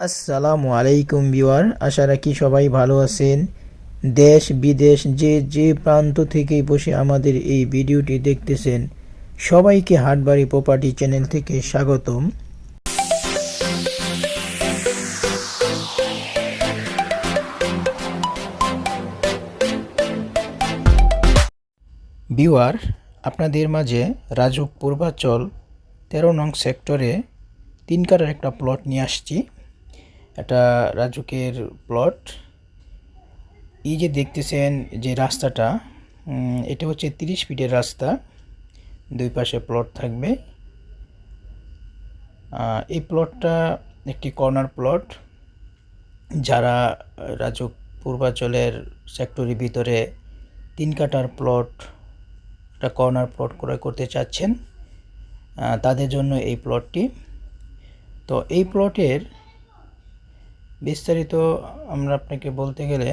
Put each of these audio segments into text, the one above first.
আসসালামু আলাইকুম বিওয়ার আশা রাখি সবাই ভালো আছেন। দেশ, বিদেশ, যে যে প্রান্ত থেকেই বসে আমাদের এই ভিডিওটি দেখতেছেন, সবাইকে হাটবাড়ি প্রপার্টি চ্যানেল থেকে স্বাগতম। বিওয়ার আপনাদের মাঝে রাজুক পূর্বাচল তেরো নং সেক্টরে তিন একটা প্লট নিয়ে আসছি। এটা রাজুকের প্লট এই যে দেখতেছেন যে রাস্তাটা এটা হচ্ছে তিরিশ ফিটের রাস্তা। দুই পাশে প্লট থাকবে। এই প্লটটা একটি কর্নার প্লট যারা রাজুক পূর্বাচলের সেক্টরের ভিতরে তিন কাটার প্লট একটা কর্নার প্লট ক্রয় করতে চাচ্ছেন তাদের জন্য এই প্লটটি তো এই প্লটের বিস্তারিত আমরা আপনাকে বলতে গেলে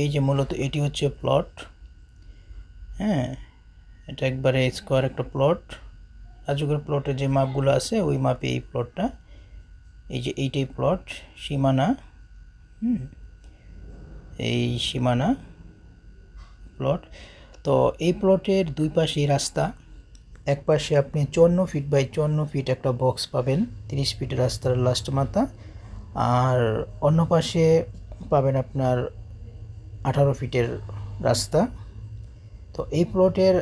এই যে মূলত এটি হচ্ছে প্লট হ্যাঁ? এটা একবারে স্কোয়ার একটা প্লট রাজুকের প্লটের যে মাপগুলো আছে, ওই মাপে এই প্লটটা এই যে এইটাই প্লট সীমানা এই সীমানা প্লট তো এই প্লটের দুই পাশেই রাস্তা, এক পাশে আপনি চুয়ান্ন ফিট বাই চুয়ান্ন ফিট একটা বক্স পাবেন, তিরিশ ফিট রাস্তার লাস্ট মাথা আর অন্য পাশে পাবেন আপনার আঠারো ফিটের রাস্তা। তো এই প্লটের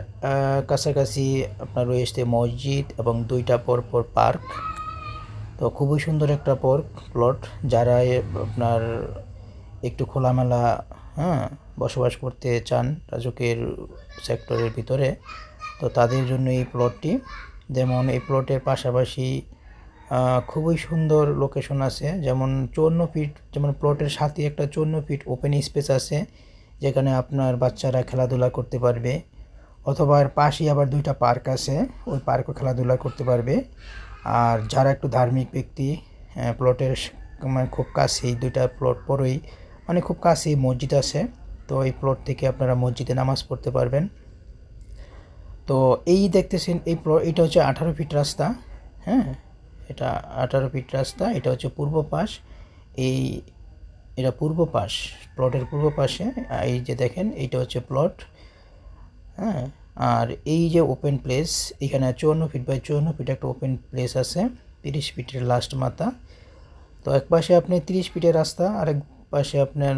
কাছাকাছি আপনার রয়েছে মসজিদ এবং দুইটা পরপর পার্ক। তো খুবই সুন্দর একটা পার্ক প্লট যারা আপনার একটু খোলামেলা হ্যাঁ বসবাস করতে চান রাজকের সেক্টরের ভিতরে, তো তাদের জন্য এই প্লটটি। যেমন এই প্লটের পাশাপাশি খুবই সুন্দর লোকেশন আছে। যেমন চুয়ান্ন ফিট যেমন প্লটের সাথে একটা চুয়ান্ন ফিট ওপেন স্পেস আছে, যেখানে আপনার বাচ্চারা খেলাধুলা করতে পারবে। অথবা পাশেই আবার দুইটা পার্ক আছে, ওই পার্কও খেলাধুলা করতে পারবে। আর যারা একটু ধার্মিক ব্যক্তি প্লটের মানে খুব কাছেই দুইটা প্লট পরেই মানে খুব কাছেই মসজিদ আছে, তো এই প্লট থেকে আপনারা মসজিদে নামাজ পড়তে পারবেন। তো এই দেখতেছেন, এই প্ল- এটা হচ্ছে আঠারো ফিট রাস্তা হ্যাঁ? এটা আঠারো ফিট রাস্তা, এটা হচ্ছে পূর্ব পাশ। এই, এটা পূর্ব পাশ, প্লটের পূর্ব পাশে এই যে দেখেন, এইটা হচ্ছে প্লট। হ্যাঁ আর এই যে ওপেন প্লেস এখানে চুয়ান্ন ফিট বাই চুয়ান্ন ফিট একটা ওপেন প্লেস আছে, তিরিশ ফিটের লাস্ট মাথা। তো এক পাশে আপনি তিরিশ ফিটের রাস্তা আর এক পাশে আপনার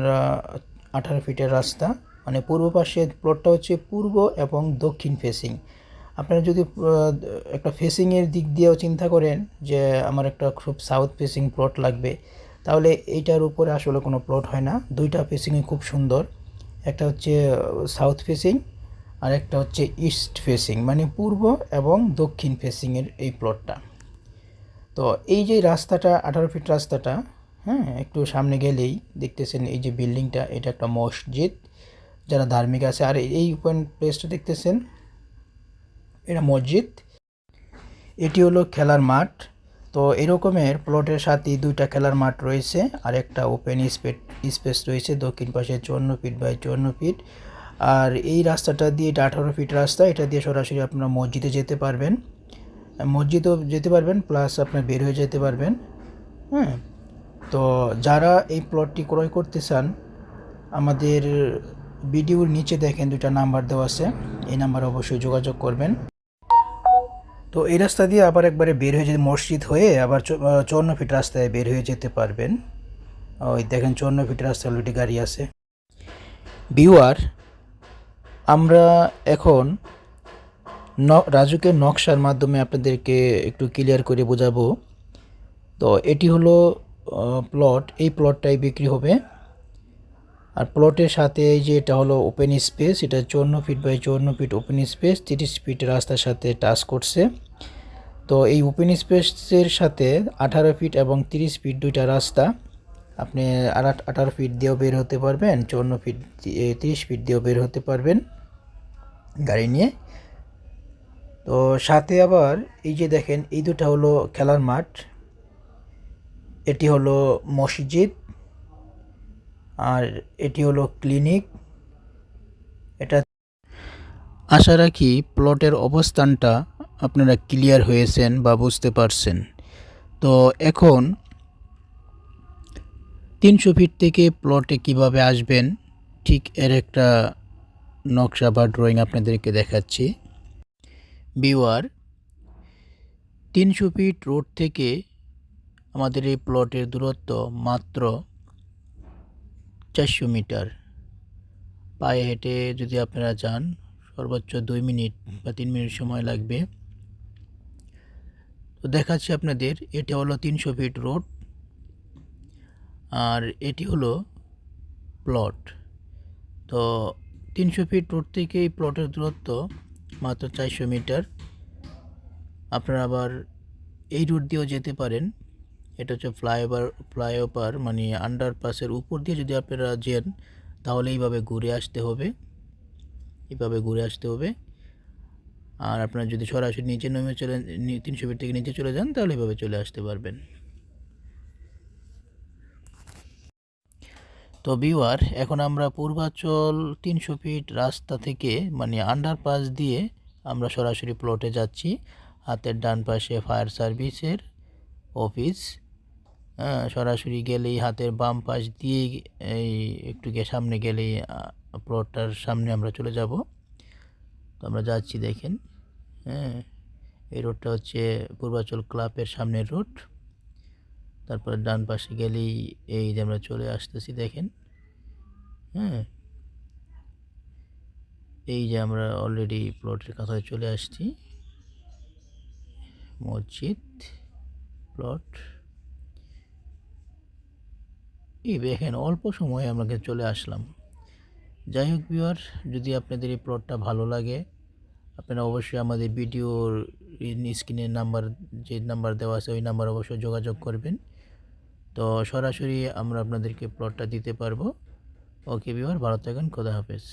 আঠারো ফিটের রাস্তা। মানে পূর্ব পাশে প্লটটা হচ্ছে পূর্ব এবং দক্ষিণ ফেসিং আপনারা যদি একটা ফেসিংয়ের দিক দিয়েও চিন্তা করেন যে আমার একটা খুব সাউথ ফেসিং প্লট লাগবে, তাহলে এইটার উপরে আসলে কোনো প্লট হয় না। দুইটা ফেসিংই খুব সুন্দর। একটা হচ্ছে সাউথ ফেসিং আর একটা হচ্ছে ইস্ট ফেসিং মানে পূর্ব এবং দক্ষিণ ফেসিংয়ের এই প্লটটা তো এই যে রাস্তাটা, আঠারো ফিট রাস্তাটা হ্যাঁ একটু সামনে গেলেই দেখতেছেন এই যে বিল্ডিংটা এটা একটা মসজিদ। যারা ধার্মিক আছে, আর এই ওপেন প্লেসটা দেখতেছেন এটা মসজিদ। এটি হলো খেলার মাঠ। তো এরকমের প্লটের সাথে দুইটা খেলার মাঠ রয়েছে, আর একটা ওপেন স্পেস স্পেস রয়েছে দক্ষিণ পাশে চুয়ান্ন ফিট বাই চুয়ান্ন ফিট আর এই রাস্তাটা দিয়ে এটা আঠারো ফিট রাস্তা, এটা দিয়ে সরাসরি আপনারা মসজিদে যেতে পারবেন। মসজিদও যেতে পারবেন প্লাস আপনার বের হয়ে যেতে পারবেন। হ্যাঁ তো যারা এই প্লটটি ক্রয় করতে চান, আমাদের ভিডিওর নিচে দেখেন দুটা নাম্বার দেওয়া আছে, এই নাম্বারে অবশ্যই যোগাযোগ করবেন। তো এই রাস্তা দিয়ে আবার একবারে বের হয়ে যেতে মসজিদ হয়ে আবার চুয়ান্ন ফিট রাস্তায় বের হয়ে যেতে পারবেন। ওই দেখেন চৌন্ন ফিট রাস্তায় অলরেডি গাড়ি আছে। বিওয়ার আমরা এখন রাজুকের নকশার মাধ্যমে আপনাদেরকে একটু ক্লিয়ার করে বোঝাবো। তো এটি হলো প্লট এই প্লটটাই বিক্রি হবে। আর প্লটের সাথে এই যে এটা হলো ওপেন স্পেস এটা চুয়ান্ন ফিট বাই চুয়ান্ন ফিট ওপেন স্পেস তিরিশ ফিট রাস্তার সাথে টাচ করছে। তো এই ওপেন স্পেসের সাথে আঠারো ফিট এবং তিরিশ ফিট দুইটা রাস্তা, আপনি আঠারো ফিট দিয়েও বের হতে পারবেন, চুয়ান্ন ফিট তিরিশ ফিট দিয়েও বের হতে পারবেন গাড়ি নিয়ে। তো সাথে আবার এই যে দেখেন, এই দুটা হলো খেলার মাঠ, এটি হলো মসজিদ আর এটি হলো ক্লিনিক। এটা আশা রাখি প্লটের অবস্থানটা আপনারা ক্লিয়ার হয়েছেন বা বুঝতে পারছেন। তো এখন তিনশো ফিট থেকে প্লটে কীভাবে আসবেন, ঠিক এর একটা নকশা বা ড্রয়িং আপনাদেরকে দেখাচ্ছি। বিওয়ার তিনশো ফিট রোড থেকে আমাদের এই প্লটের দূরত্ব মাত্র চারশো মিটার। পায়ে হেঁটে যদি আপনারা যান, সর্বোচ্চ দুই মিনিট বা তিন মিনিট সময় লাগবে। তো দেখাচ্ছি আপনাদের, এটা হলো তিনশো ফিট রোড। আর এটি হলো প্লট। তো তিনশো ফিট রোড থেকে এই প্লটের দূরত্ব মাত্র চারশো মিটার। আপনারা আবার এই রুট দিয়েও যেতে পারেন। এটা হচ্ছে ফ্লাইওভার ফ্লাইওভার মানে আন্ডারপাসের উপর দিয়ে যদি আপনারা যান, তাহলে এইভাবে ঘুরে আসতে হবে। এইভাবে ঘুরে আসতে হবে। আর আপনারা যদি সরাসরি নিচে নেমে চলে তিনশো ফিট থেকে নিচে চলে যান, তাহলে এইভাবে চলে আসতে পারবেন। তো বিওয়ার এখন আমরা পূর্বাচল তিনশো ফিট রাস্তা থেকে মানে আন্ডারপাস দিয়ে আমরা সরাসরি প্লটে যাচ্ছি। হাতের ডান পাশে ফায়ার সার্ভিসের অফিস। সরাসরি গেলেই হাতের বাম পাশ দিয়ে এই একটু গিয়ে সামনে গেলেই প্লটটার সামনে আমরা চলে যাব। তো আমরা যাচ্ছি, দেখেন। হ্যাঁ এই রোডটা হচ্ছে পূর্বাচল ক্লাবের সামনের রোড তারপরে ডান পাশে গেলেই এই যে আমরা চলে আসতেছি, দেখেন। হ্যাঁ এই যে আমরা অলরেডি প্লটের কাছায় চলে আসছি। মসজিদ প্লট এই দেখেন, অল্প সময়ে আমরা চলে আসলাম। যাই হোক বিওয়ার যদি আপনাদের এই প্লটটা ভালো লাগে, আপনারা অবশ্যই আমাদের ভিডিওর স্ক্রিনের নাম্বার, যে নাম্বার দেওয়া আছে, ওই নাম্বার অবশ্যই যোগাযোগ করবেন। তো সরাসরি আমরা আপনাদেরকে প্লটটা দিতে পারব। ওকে বিওয়ার ভালো থাকেন, খোদা হাফেজ।